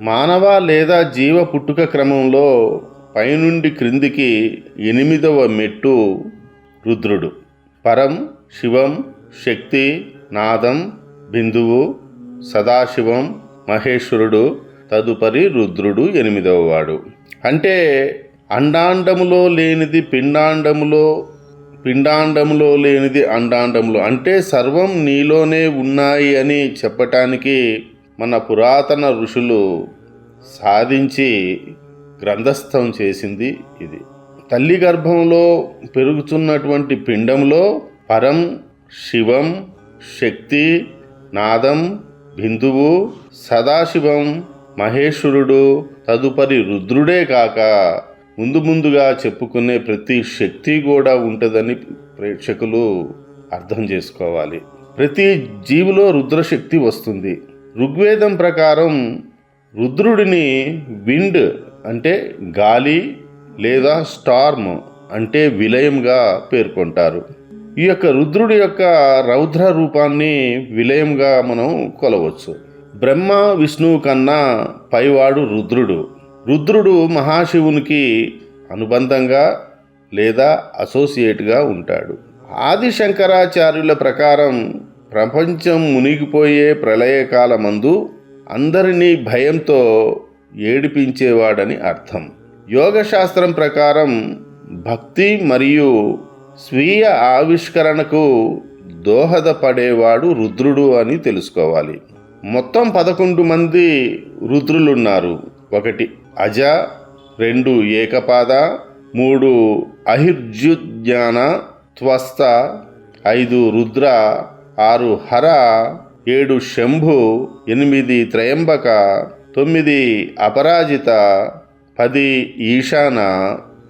మానవ లేదా జీవ పుట్టుక క్రమంలో పైనుండి క్రిందికి ఎనిమిదవ మెట్టు రుద్రుడు. పరం శివం శక్తి నాదం బిందువు సదాశివం మహేశ్వరుడు తదుపరి రుద్రుడు ఎనిమిదవ వాడు. అంటే అండాండములో లేనిది పిండాండములో పిండాండములో లేనిది అండాండములో. అంటే సర్వం నీలోనే ఉన్నాయి అని చెప్పటానికి మన పురాతన ఋషులు సాధించి గ్రంథస్థం చేసింది ఇది. తల్లి గర్భంలో పెరుగుతున్నటువంటి పిండంలో పరం శివం శక్తి నాదం బిందువు సదాశివం మహేశ్వరుడు తదుపరి రుద్రుడే కాక ముందు ముందుగా చెప్పుకునే ప్రతి శక్తి కూడా ఉంటుందని ప్రేక్షకులు అర్థం చేసుకోవాలి. ప్రతి జీవిలో రుద్రశక్తి వస్తుంది. ఋగ్వేదం ప్రకారం రుద్రుడిని విండ్ అంటే గాలి లేదా స్టార్మ్ అంటే విలయంగా పేర్కొంటారు. ఈ యొక్క రుద్రుడి యొక్క రౌద్ర రూపాన్ని విలయంగా మనం కొలవచ్చు. బ్రహ్మ విష్ణువు కన్నా పైవాడు రుద్రుడు. రుద్రుడు మహాశివునికి అనుబంధంగా లేదా అసోసియేట్గా ఉంటాడు. ఆది శంకరాచార్యుల ప్రకారం ప్రపంచం మునిగిపోయే ప్రళయకాలమందు అందరినీ భయంతో ఏడిపించేవాడని అర్థం. యోగశాస్త్రం ప్రకారం భక్తి మరియు స్వీయ ఆవిష్కరణకు దోహదపడేవాడు రుద్రుడు అని తెలుసుకోవాలి. మొత్తం పదకొండు మంది రుద్రులున్నారు. ఒకటి అజ రెండు ఏకపాద మూడు అహిర్జుజ్ఞాన త్వస్త ఐదు రుద్ర ఆరు హర ఏడు శంభు ఎనిమిది త్రయంబక తొమ్మిది అపరాజిత పది ఈశాన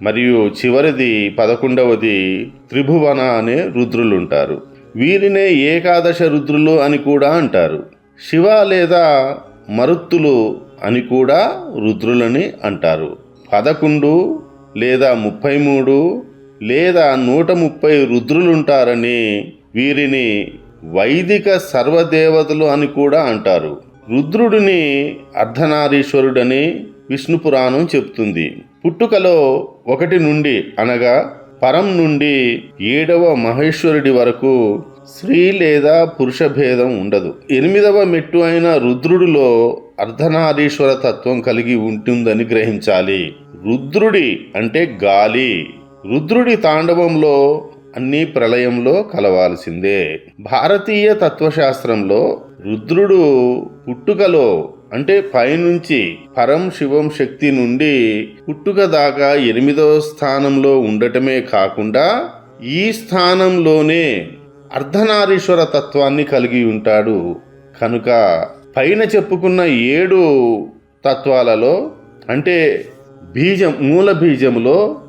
మరియు చివరిది పదకొండవది త్రిభువన అనే రుద్రులుంటారు. వీరినే ఏకాదశ రుద్రులు అని కూడా అంటారు. శివ లేదా మరుత్తులు అని కూడా రుద్రులని అంటారు. పదకొండు లేదా ముప్పై మూడు లేదా నూట ముప్పై రుద్రులుంటారని వీరిని వైదిక సర్వదేవతలు అని కూడా అంటారు. రుద్రుడిని అర్ధనారీశ్వరుడని విష్ణు పురాణం చెప్తుంది. పుట్టుకలో ఒకటి నుండి అనగా పరం నుండి ఏడవ మహేశ్వరుడి వరకు స్త్రీ లేదా పురుష భేదం ఉండదు. ఎనిమిదవ మెట్టు అయిన రుద్రుడిలో అర్ధనారీశ్వర తత్వం కలిగి ఉంటుందని గ్రహించాలి. రుద్రుడి అంటే గాలి. రుద్రుడి తాండవంలో అన్ని ప్రళయంలో కలవాల్సిందే. భారతీయ తత్వశాస్త్రంలో రుద్రుడు పుట్టుకలో అంటే పైనుంచి పరం శివం శక్తి నుండి పుట్టుక దాకా ఎనిమిదవ స్థానంలో ఉండటమే కాకుండా ఈ స్థానంలోనే అర్ధనారీశ్వర తత్వాన్ని కలిగి ఉంటాడు. కనుక పైన చెప్పుకున్న ఏడు తత్వాలలో అంటే బీజం మూల బీజంలో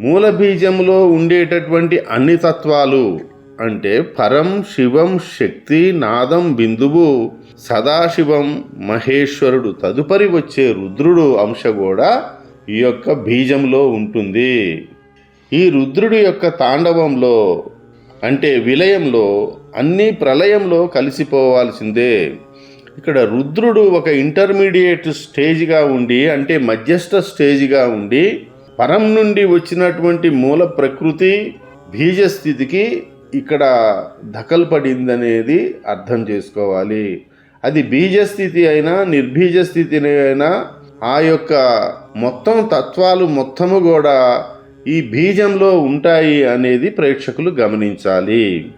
మూలబీజంలో ఉండేటటువంటి అన్ని తత్వాలు అంటే పరం శివం శక్తి నాదం బిందువు సదాశివం మహేశ్వరుడు తదుపరి వచ్చే రుద్రుడు అంశ కూడా ఈ యొక్క బీజంలో ఉంటుంది. ఈ రుద్రుడి యొక్క తాండవంలో అంటే విలయంలో అన్ని ప్రళయంలో కలిసిపోవాల్సిందే. ఇక్కడ రుద్రుడు ఒక ఇంటర్మీడియట్ స్టేజ్గా ఉండి అంటే మధ్యస్థ స్టేజ్గా ఉండి పరం నుండి వచ్చినటువంటి మూల ప్రకృతి బీజస్థితికి ఇక్కడ దఖల్పడిందనేది అర్థం చేసుకోవాలి. అది బీజస్థితి అయినా నిర్భీజస్థితి అయినా ఆ యొక్క మొత్తం తత్వాలు మొత్తము కూడా ఈ బీజంలో ఉంటాయి అనేది ప్రేక్షకులు గమనించాలి.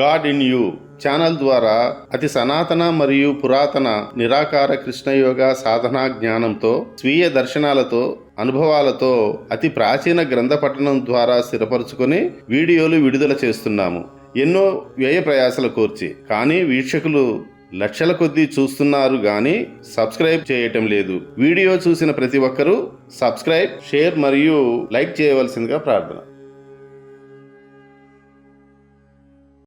God in you. ఛానల్ ద్వారా అతి సనాతన మరియు పురాతన నిరాకార కృష్ణయోగ సాధనా జ్ఞానంతో స్వీయ దర్శనాలతో అనుభవాలతో అతి ప్రాచీన గ్రంథ పఠనం ద్వారా స్థిరపరుచుకొని వీడియోలు విడుదల చేస్తున్నాము. ఎన్నో వ్యయ ప్రయాసలు కోర్చి. కానీ వీక్షకులు లక్షల కొద్దీ చూస్తున్నారు కానీ సబ్స్క్రైబ్ చేయటం లేదు. వీడియో చూసిన ప్రతి ఒక్కరూ సబ్స్క్రైబ్ షేర్ మరియు లైక్ చేయవలసిందిగా ప్రార్థన.